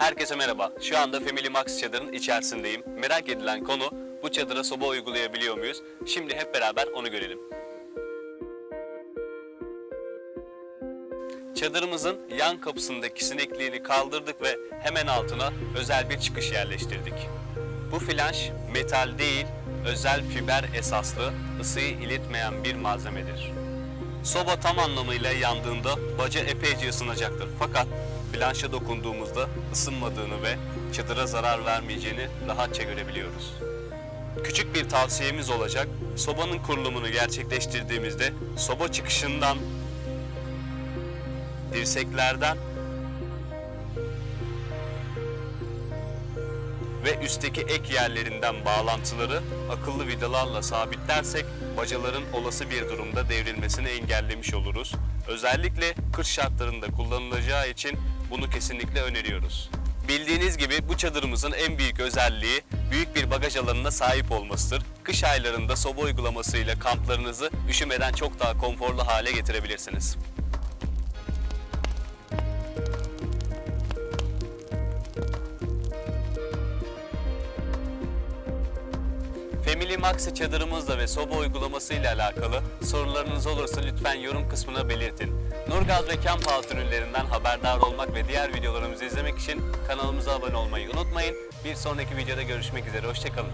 Herkese merhaba. Şu anda Family Max çadırın içerisindeyim. Merak edilen konu bu çadıra soba uygulayabiliyor muyuz? Şimdi hep beraber onu görelim. Çadırımızın yan kapısındaki sinekliğini kaldırdık ve hemen altına özel bir çıkış yerleştirdik. Bu flanş metal değil, özel fiber esaslı, ısıyı iletmeyen bir malzemedir. Soba tam anlamıyla yandığında baca epeyce ısınacaktır. Fakat flanşa dokunduğumuzda ısınmadığını ve çadıra zarar vermeyeceğini rahatça görebiliyoruz. Küçük bir tavsiyemiz olacak. Sobanın kurulumunu gerçekleştirdiğimizde soba çıkışından, dirseklerden ve üstteki ek yerlerinden bağlantıları akıllı vidalarla sabitlersek bacaların olası bir durumda devrilmesini engellemiş oluruz. Özellikle kış şartlarında kullanılacağı için bunu kesinlikle öneriyoruz. Bildiğiniz gibi bu çadırımızın en büyük özelliği büyük bir bagaj alanına sahip olmasıdır. Kış aylarında soba uygulamasıyla kamplarınızı üşümeden çok daha konforlu hale getirebilirsiniz. Family Maxi çadırımızla ve soba uygulamasıyla alakalı sorularınız olursa lütfen yorum kısmına belirtin. Nurgaz ve Kamp Out ürünlerinden haberdar olmak ve diğer videolarımızı izlemek için kanalımıza abone olmayı unutmayın. Bir sonraki videoda görüşmek üzere, hoşçakalın.